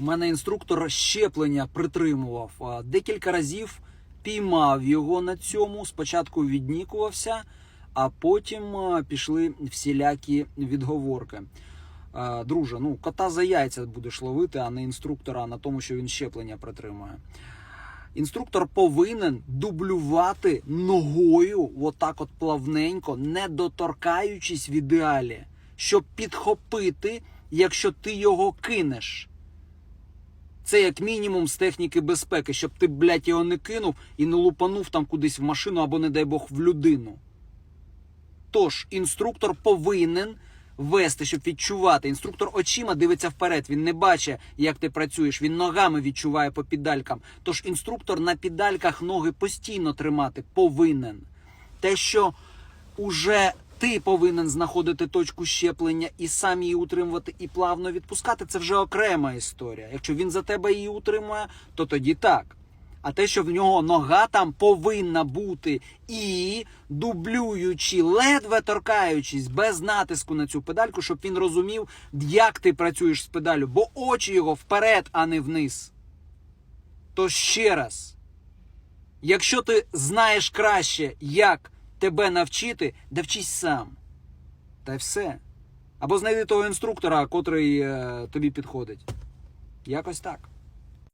У мене інструктор щеплення притримував. Декілька разів піймав його на цьому. Спочатку віднікувався, а потім пішли всілякі відговорки. Друже, ну кота за яйця будеш ловити, а не інструктора на тому, що він щеплення притримує. Інструктор повинен дублювати ногою, отак от плавненько, не доторкаючись в ідеалі, щоб підхопити, якщо ти його кинеш. Це як мінімум з техніки безпеки, щоб ти, блядь, його не кинув і не лупанув там кудись в машину або, не дай Бог, в людину. Тож, інструктор повинен вести, щоб відчувати. Інструктор очима дивиться вперед, він не бачить, як ти працюєш, він ногами відчуває по підалькам. Тож інструктор на підальках ноги постійно тримати повинен. Те, що уже ти повинен знаходити точку щеплення і сам її утримувати і плавно відпускати, це вже окрема історія. Якщо він за тебе її утримує, то тоді так. А те, що в нього нога там повинна бути і дублюючи, ледве торкаючись, без натиску на цю педальку, щоб він розумів, як ти працюєш з педалю, бо очі його вперед, а не вниз. То ще раз, якщо ти знаєш краще, як тебе навчити, да вчись сам. Та й все. Або знайди того інструктора, котрий е, тобі підходить. Якось так.